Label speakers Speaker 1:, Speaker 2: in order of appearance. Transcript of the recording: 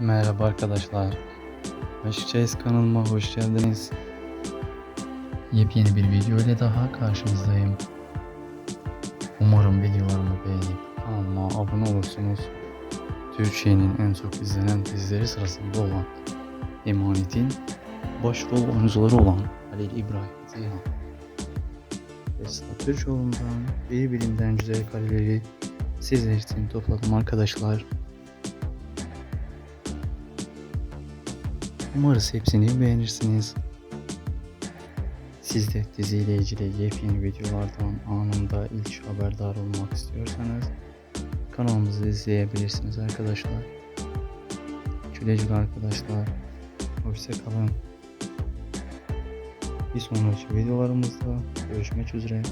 Speaker 1: Merhaba arkadaşlar. Aşk Chase kanalıma hoş geldiniz. Yepyeni bir video ile daha karşınızdayım. Umarım videolarımı beğenip kanalıma abone olursunuz. Türkiye'nin en çok izlenen dizileri sırasında olan Emanet'in başrol oyuncuları olan Halil İbrahim Zeyhan ve Sıla Türkoğlu'ndan birbirinden güzel kareleri sizler için topladım arkadaşlar. Umarız hepsini beğenirsiniz. Siz de diziyle ilgili yepyeni videolardan anında ilk haberdar olmak istiyorsanız kanalımızı izleyebilirsiniz arkadaşlar. Güle arkadaşlar. Hoşça kalın. Bir sonraki videolarımızda görüşmek üzere.